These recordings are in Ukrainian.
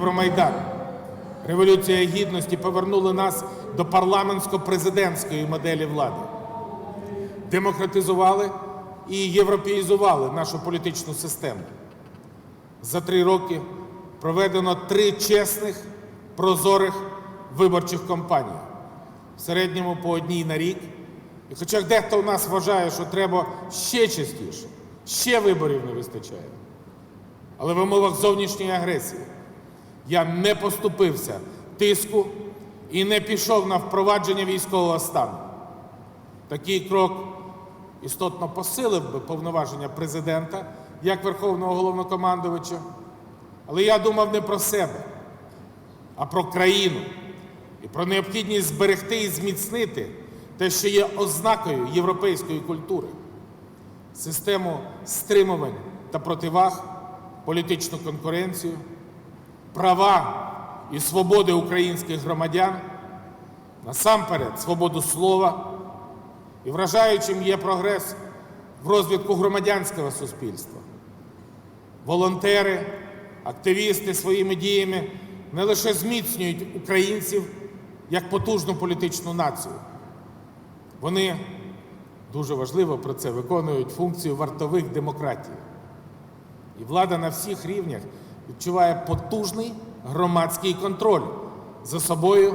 Євромайдан, Революція Гідності повернули нас до парламентсько-президентської моделі влади, демократизували і європеїзували нашу політичну систему. За три роки проведено три чесних, прозорих виборчих кампанії, в середньому по одній на рік. І хоча дехто у нас вважає, що треба ще частіше, ще виборів не вистачає. Але в умовах зовнішньої агресії я не поступився тиску і не пішов на впровадження військового стану. Такий крок істотно посилив би повноваження президента як Верховного головнокомандувача. Але я думав не про себе, а про країну і про необхідність зберегти і зміцнити те, що є ознакою європейської культури, систему стримувань та противаг, політичну конкуренцію, права і свободи українських громадян, насамперед свободу слова. І вражаючим є прогрес в розвитку громадянського суспільства. Волонтери, активісти своїми діями не лише зміцнюють українців як потужну політичну націю. Вони дуже важливо про це виконують функцію вартових демократій. І влада на всіх рівнях відчуває потужний громадський контроль за собою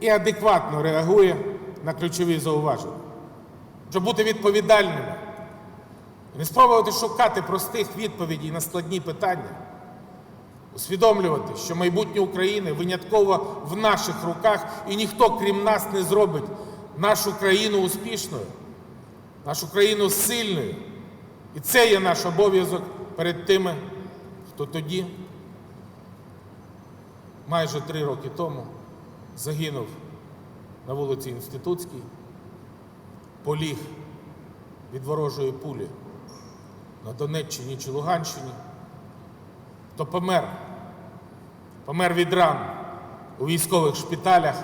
і адекватно реагує на ключові зауваження. Щоб бути відповідальними не спробувати шукати простих відповідей на складні питання, усвідомлювати, що майбутнє України винятково в наших руках, і ніхто, крім нас, не зробить нашу країну успішною, нашу країну сильною. І це є наш обов'язок перед тими, хто тоді, майже три роки тому, загинув на вулиці Інститутській, поліг від ворожої пулі на Донеччині чи Луганщині, то помер, помер від ран у військових шпиталях,